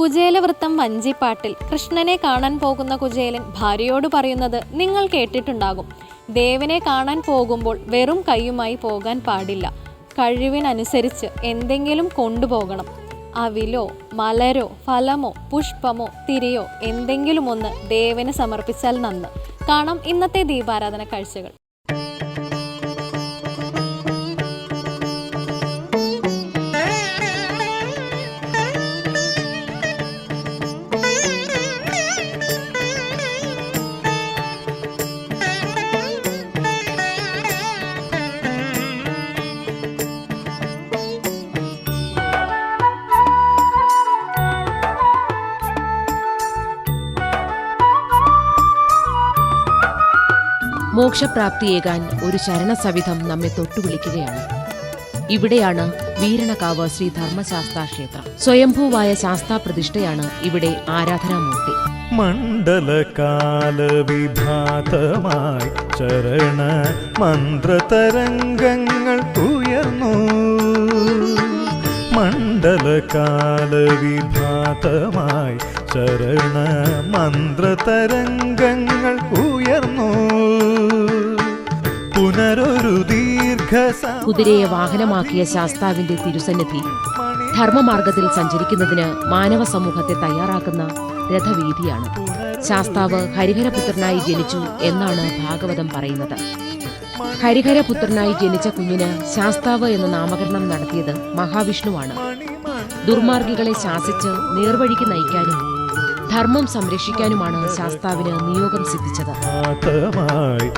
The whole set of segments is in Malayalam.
കുചേലവൃത്തം വഞ്ചിപ്പാട്ടിൽ കൃഷ്ണനെ കാണാൻ പോകുന്ന കുചേലൻ ഭാര്യയോട് പറയുന്നത് നിങ്ങൾ കേട്ടിട്ടുണ്ടാകും. ദേവനെ കാണാൻ പോകുമ്പോൾ വെറും കൈയുമായി പോകാൻ പാടില്ല. കഴിവിനനുസരിച്ച് എന്തെങ്കിലും കൊണ്ടുപോകണം. അവിലോ മലരോ ഫലമോ പുഷ്പമോ തിരിയോ എന്തെങ്കിലും ഒന്ന് ദേവന് സമർപ്പിച്ചാൽ നന്ന്. കാണാം ഇന്നത്തെ ദീപാരാധന കാഴ്ചകൾ. മോക്ഷപ്രാപ്തിയേകാൻ ഒരു ശരണസവിധം നമ്മെ തൊട്ടുവിളിക്കുകയാണ്. ഇവിടെയാണ് വീരണകാവ് ശ്രീ ധർമ്മശാസ്താ ക്ഷേത്രം. സ്വയംഭൂവായ ശാസ്താ പ്രതിഷ്ഠയാണ് ഇവിടെ ആരാധനാമൂർത്തി. മണ്ഡലകാലവിഭാതമായി ചരണ മന്ത്രതരംഗങ്ങൾ ഉയർന്നു. മണ്ഡലകാലവിഭാതമായി ചരണ മന്ത്രതരംഗങ്ങൾ ഉയർന്നു. കുതിരയെ വാഹനമാക്കിയ ശാസ്താവിന്റെ തിരുസന്നിധി ധർമ്മമാർഗത്തിൽ സഞ്ചരിക്കുന്നതിന് മാനവ സമൂഹത്തെ തയ്യാറാക്കുന്ന രഥവീതിയാണ് ശാസ്താവ് ഹരിഹരപുത്രനായി ജനിച്ചു എന്നാണ് ഭാഗവതം പറയുന്നത്. ഹരിഹരപുത്രനായി ജനിച്ച കുഞ്ഞിന് ശാസ്താവ് എന്ന നാമകരണം നടത്തിയത് മഹാവിഷ്ണുവാണ്. ദുർമാർഗികളെ ശാസിച്ച് നേർവഴിക്ക് നയിക്കാനും ധർമ്മം സംരക്ഷിക്കാനുമാണ് ശാസ്താവിന് നിയോഗം സിദ്ധിച്ചത്. ായി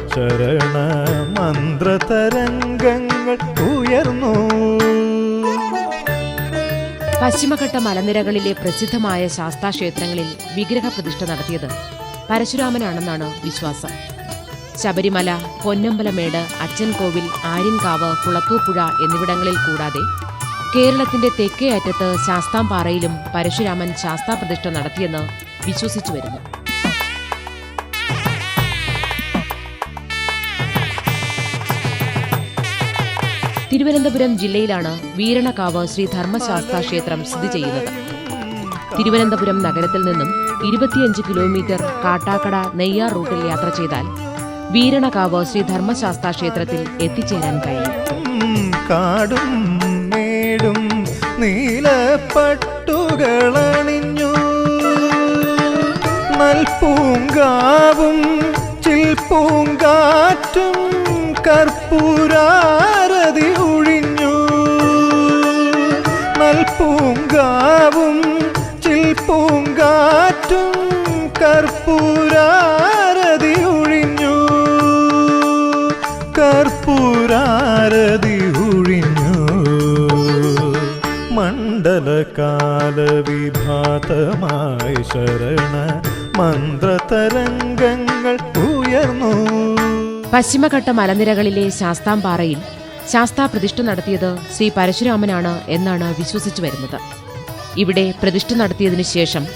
മന്ത്രതരംഗങ്ങൾ ഉയർന്നു. പശ്ചിമഘട്ട മലനിരകളിലെ പ്രസിദ്ധമായ ശാസ്താക്ഷേത്രങ്ങളിൽ വിഗ്രഹ പ്രതിഷ്ഠ നടത്തിയത് പരശുരാമനാണെന്നാണ് വിശ്വാസം. ശബരിമല പൊന്നമ്പലമേട് അച്ചൻകോവിൽ ആര്യൻകാവ് കുളത്തൂപ്പുഴ എന്നിവിടങ്ങളിൽ കൂടാതെ കേരളത്തിന്റെ തെക്കേ അറ്റത്ത് ശാസ്താംപാറയിലും പരശുരാമൻ ശാസ്താ പ്രതിഷ്ഠ നടത്തിയെന്ന് വിശ്വസിച്ചു വരുന്നു തിരുവനന്തപുരം ജില്ലയിലാണ് വീരണകാവ് ശ്രീ ധർമ്മശാസ്ത്ര ക്ഷേത്രം സ്ഥിതി ചെയ്യുന്നത്. തിരുവനന്തപുരം നഗരത്തിൽ നിന്നും ഇരുപത്തിയഞ്ച് കിലോമീറ്റർ കാട്ടാക്കട നെയ്യാർ റൂട്ടിൽ യാത്ര ചെയ്താൽ വീരണകാവ് ശ്രീ ധർമ്മശാസ്ത്ര ക്ഷേത്രത്തിൽ എത്തിച്ചേരാൻ കഴിയും. കാടും മേടും നീലപ്പട്ടുകളണിഞ്ഞു നൽപൂങ്കാവും ചിൽപ്പൂങ്കാറ്റും കർപ്പൂരാരതി ഒഴിഞ്ഞു നൽപൂങ്കാവും മണ്ഡലകാലവിഭാതമായി ശരണ മന്ത്രതരംഗങ്ങൾ ഉയർന്നു. പശ്ചിമഘട്ട മലനിരകളിലെ ശാസ്താംപാറയിൽ ശാസ്താ പ്രതിഷ്ഠ നടത്തിയത് ശ്രീ പരശുരാമനാണ് എന്നാണ് വിശ്വസിച്ചു വരുന്നത്. ഇവിടെ പ്രതിഷ്ഠ നടത്തിയതിനു ശേഷം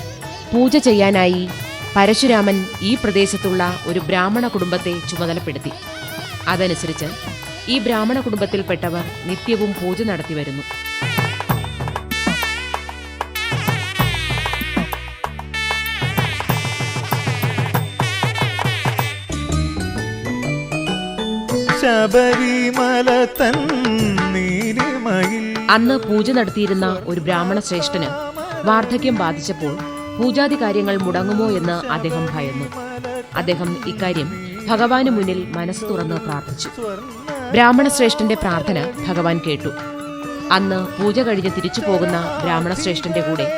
പൂജ ചെയ്യാനായി പരശുരാമൻ ഈ പ്രദേശത്തുള്ള ഒരു ബ്രാഹ്മണ കുടുംബത്തെ ചുമതലപ്പെടുത്തി. അതനുസരിച്ച് ഈ ബ്രാഹ്മണ കുടുംബത്തിൽപ്പെട്ടവർ നിത്യവും പൂജ നടത്തി വരുന്നു. ശബരിമല അന്ന് പൂജ നടത്തിയിരുന്ന ഒരു ബ്രാഹ്മണ ശ്രേഷ്ഠന് വാർദ്ധക്യം ബാധിച്ചപ്പോൾ പൂജാതി കാര്യങ്ങൾ മുടങ്ങുമോ എന്ന് അദ്ദേഹം ഭയന്നു. അദ്ദേഹം ഇക്കാര്യം ഭഗവാന് മുന്നിൽ മനസ്സ് തുറന്ന് പ്രാർത്ഥിച്ചു. ബ്രാഹ്മണ ശ്രേഷ്ഠന്റെ പ്രാർത്ഥന ഭഗവാൻ കേട്ടു. അന്ന് പൂജ കഴിഞ്ഞ് തിരിച്ചു പോകുന്ന ബ്രാഹ്മണ ശ്രേഷ്ഠന്റെ കൂടെ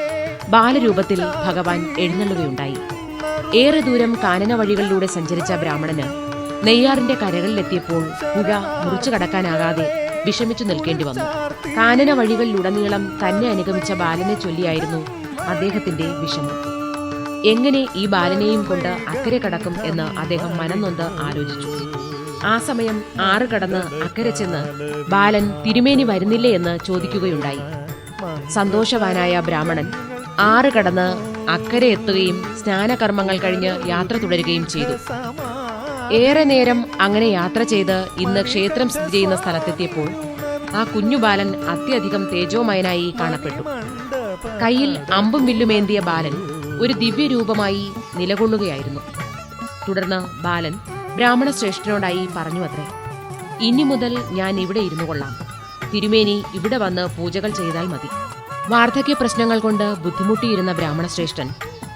ബാലരൂപത്തിൽ ഭഗവാൻ എഴുന്നള്ളുകയുണ്ടായി. ഏറെ ദൂരം കാനന വഴികളിലൂടെ സഞ്ചരിച്ച ബ്രാഹ്മണന് നെയ്യാറിന്റെ കരകളിലെത്തിയപ്പോൾ പുഴ മുറിച്ചു കടക്കാനാകാതെ വിഷമിച്ചു നിൽക്കേണ്ടി വന്നു. കാനന വഴികളിലുടനീളം തന്നെ അനുഗമിച്ച ബാലനെ ചൊല്ലിയായിരുന്നു അദ്ദേഹത്തിന്റെ വിഷമം. എങ്ങനെ ഈ ബാലനെയും കൊണ്ട് അക്കരെ കടക്കും എന്ന് അദ്ദേഹം മനംനൊന്ത് ആലോചിച്ചു. ആ സമയം ആറ് കടന്ന് അക്കരെ ചെന്ന് ബാലൻ തിരുമേനി വരുന്നില്ലേ എന്ന് ചോദിക്കുകയുണ്ടായി. സന്തോഷവാനായ ബ്രാഹ്മണൻ ആറ് കടന്ന് അക്കരെ എത്തുകയും സ്നാനകർമ്മങ്ങൾ കഴിഞ്ഞ് യാത്ര തുടരുകയും ചെയ്തു. ഏറെ നേരം അങ്ങനെ യാത്ര ചെയ്ത് ഇന്ന് ക്ഷേത്രം സ്ഥിതി ചെയ്യുന്ന സ്ഥലത്തെത്തിയപ്പോൾ ആ കുഞ്ഞു ബാലൻ അത്യധികം തേജോമയനായി കാണപ്പെട്ടു. കയ്യിൽ അമ്പും വില്ലുമേന്തിയ ബാലൻ ഒരു ദിവ്യരൂപമായി നിലകൊള്ളുകയായിരുന്നു. തുടർന്ന് ബാലൻ ബ്രാഹ്മണ ശ്രേഷ്ഠനോടായി പറഞ്ഞു അത്രേ ഇനി മുതൽ ഞാൻ ഇവിടെ ഇരുന്നു കൊള്ളാം. തിരുമേനി ഇവിടെ വന്ന് പൂജകൾ ചെയ്താൽ മതി. വാർദ്ധക്യ പ്രശ്നങ്ങൾ കൊണ്ട് ബുദ്ധിമുട്ടിയിരുന്ന ബ്രാഹ്മണ ശ്രേഷ്ഠൻ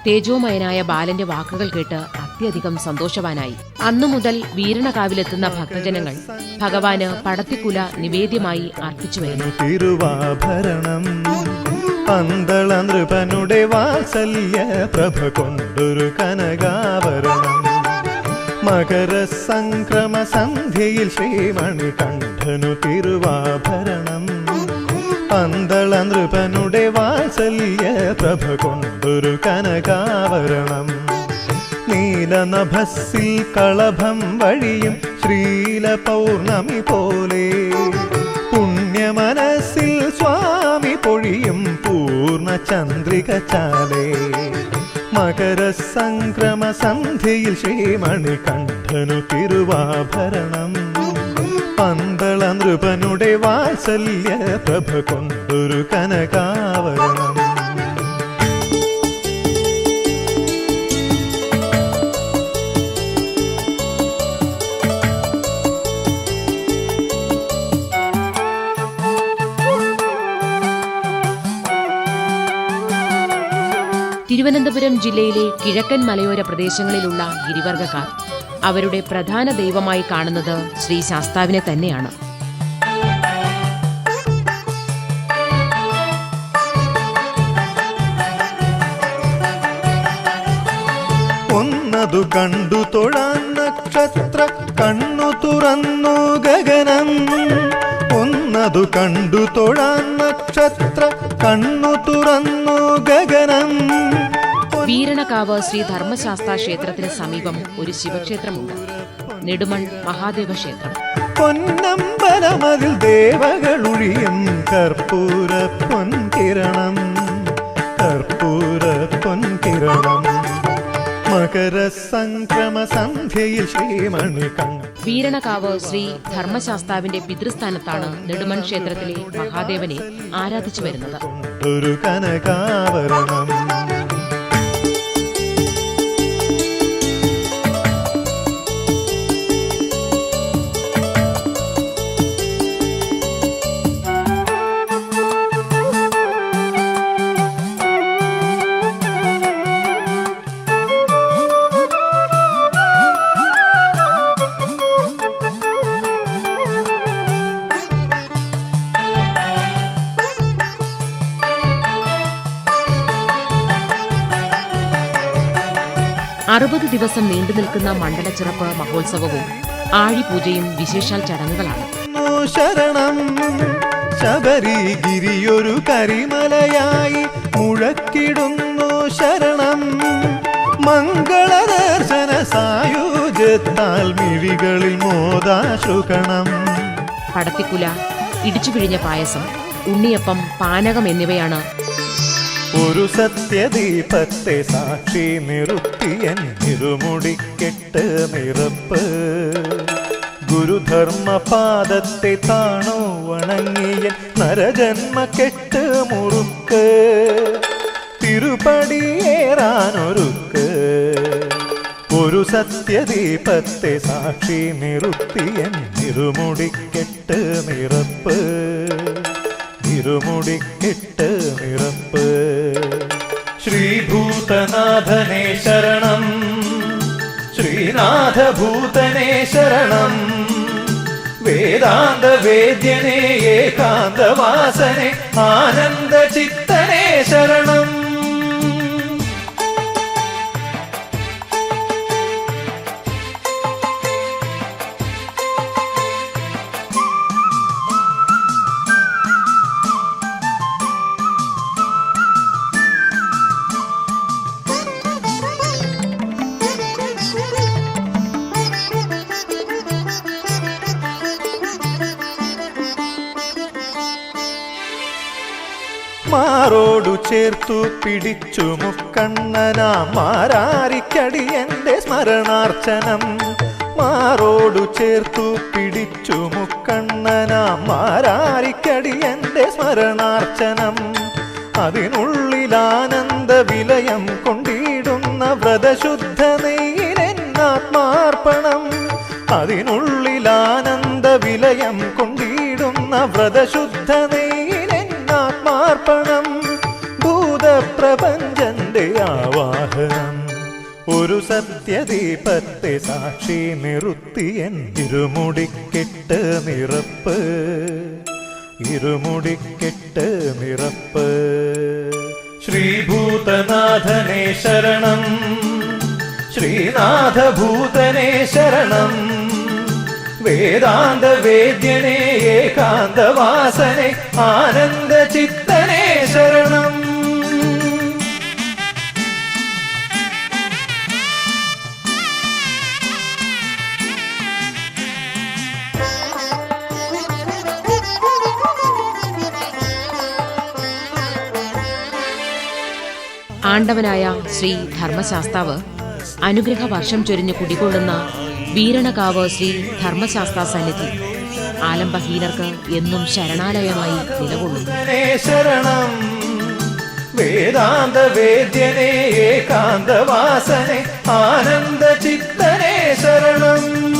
തേജോമയനായ ബാലന്റെ വാക്കുകൾ കേട്ട് അത്യധികം സന്തോഷവാനായി. അന്നുമുതൽ വീരണകാവിലെത്തുന്ന ഭക്തജനങ്ങൾ ഭഗവാന് പടത്തിക്കുല നിവേദ്യമായി അർപ്പിച്ചു വരുന്നു തിരുവാഭരണം പന്തള നൃപനുടെ വാത്സല്യ പ്രഭ കൊണ്ടൊരു കനകാവരണം മകര സംക്രമ സന്ധ്യയിൽ ശ്രീമണി കണ്ഠനു തിരുവാഭരണം. പന്തള നൃപനുടെ വാത്സല്യ പ്രഭ കൊണ്ടൊരു കനകാഭരണം. നീലനഭസ്സിൽ കളഭം വഴിയും ശ്രീല പൗർണമി പോലെ. പുണ്യമനസ്സിൽ സ്വാമി പൊഴിയും പൂർണ ചന്ദ്രിക ചാലേ മകര സംക്രമ സന്ധ്യയിൽ ശ്രീമണി കണ്ഠനു തിരുവാഭരണം. പന്തള നൃപനുടെ വാത്സല്യ പ്രഭ കൊണ്ടൊരു കനകാവരണം. തിരുവനന്തപുരം ജില്ലയിലെ കിഴക്കൻ മലയോര പ്രദേശങ്ങളിലുള്ള ഗിരിവർഗക്കാർ അവരുടെ പ്രധാന ദൈവമായി കാണുന്നത് ശ്രീ ശാസ്താവിനെ തന്നെയാണ്. ഒന്നതു കണ്ടു തൊഴാൻ നക്ഷത്ര കണ്ണു തുറന്നു ഗഗനം. ഒന്നതു കണ്ടു തൊഴാൻ നക്ഷത്ര കണ്ണു തുറന്നു ഗഗനം. വീരണകാവ് ശ്രീ ധർമ്മശാസ്ത്ര ക്ഷേത്രത്തിന് സമീപം ഒരു ശിവക്ഷേത്രമുണ്ട്. നെടുമൺ മഹാദേവ ക്ഷേത്രം. പൊന്നമ്പലമതിൽ ദേവകളുഴിയും കർപ്പൂര പൊൻകിരണം. കർപ്പൂര പൊൻകിരണം. മകര സംക്രമ സന്ധ്യയിൽ ശ്രീമണി വീരണകാവ് ശ്രീ ധർമ്മശാസ്താവിന്റെ പിതൃസ്ഥാനത്താണ് നെടുമൺ ക്ഷേത്രത്തിലെ മഹാദേവനെ ആരാധിച്ചു വരുന്നത്. ഒരു കനകാവരണം. അറുപത് ദിവസം നീണ്ടു നിൽക്കുന്ന മണ്ഡലച്ചിറപ്പ് മഹോത്സവവും ആഴിപൂജയും വിശേഷാൽ ചടങ്ങുകളാണ്. ശരണം. ശബരിഗിരിയൊരു കരിമലയായി മുഴക്കിടുന്നു ശരണം. മംഗളദർശന സായുജത്താൽ മിഴികളിൽ മോദാശുകണം. പടത്തിക്കുല ഇടിച്ചുപിഴിഞ്ഞ പായസം ഉണ്ണിയപ്പം പാനകം എന്നിവയാണ് ഒരു സത്യദീപത്തെ സാക്ഷി നിറുത്തിയൻ ഇരുമുടിക്കെട്ട് നിറപ്പ്. ഗുരുധർമ്മപാദത്തെ താണോ വണങ്ങിയൻ നരജന്മ കെട്ട് മുറുക്ക്. തിരുപടിയേറാനൊരുക്ക് ഒരു സത്യദീപത്തെ സാക്ഷി നിറുത്തിയൻ ഇരുമുടിക്കെട്ട് നിറപ്പ്. ഇരുമുടിക്കെട്ട് നിറപ്പ്. ശ്രീഭൂതനാഥനെ ശരണം. ശ്രീനാഥഭൂതനെ ശരണം. വേദാന്ത വേദ്യനെ ഏകാന്തവാസനെ ആനന്ദ ചിത്തനെ ശരണം. മാറോടു ചേർത്തു പിടിച്ചു മുക്കണ്ണനാ മാരാരിക്കടി എന്റെ സ്മരണാർച്ചനം. മാറോടു ചേർത്തു പിടിച്ചു മുക്കണ്ണനാ മാരാരിക്കടി എന്റെ സ്മരണാർച്ചനം. അതിനുള്ളിലാനന്ദ വിലയം കൊണ്ടിടുന്ന വ്രതശുദ്ധ നെയ്യിലെന്നാത്മാർപ്പണം അതിനുള്ളിലാനന്ദ വിലയം കൊണ്ടിടുന്ന വ്രതശുദ്ധ നെയ്യിലെന്നാത്മാർപ്പണം ഭൂതപ്രപഞ്ചന്റെ ആവാഹനം. ഒരു സത്യദീപത്തെ സാക്ഷി നിറുത്തിയൻ ഇരുമുടിക്കെട്ട് നിറപ്പ്. ഇരുമുടിക്കെട്ട് നിറപ്പ്. ശ്രീഭൂതനാഥനെ ശരണം ശ്രീനാഥഭൂതനെ ശരണം. വേദാന്ത വേദ്യനെ ഏകാന്തവാസനെ ആനന്ദ ചിത്തനെ ശരണം. ആണ്ടവനായ ശ്രീ ധർമ്മശാസ്താവ് അനുഗ്രഹ വർഷം ചൊരിഞ്ഞ് കുടികൊള്ളുന്ന വീരണകാവ് ശ്രീ ധർമ്മശാസ്ത്ര സന്നിധി. ആലംബഹീനർക്ക് എന്നും ശരണാലയമായി നിലകൊള്ളുന്നു ആനന്ദ ശരണം.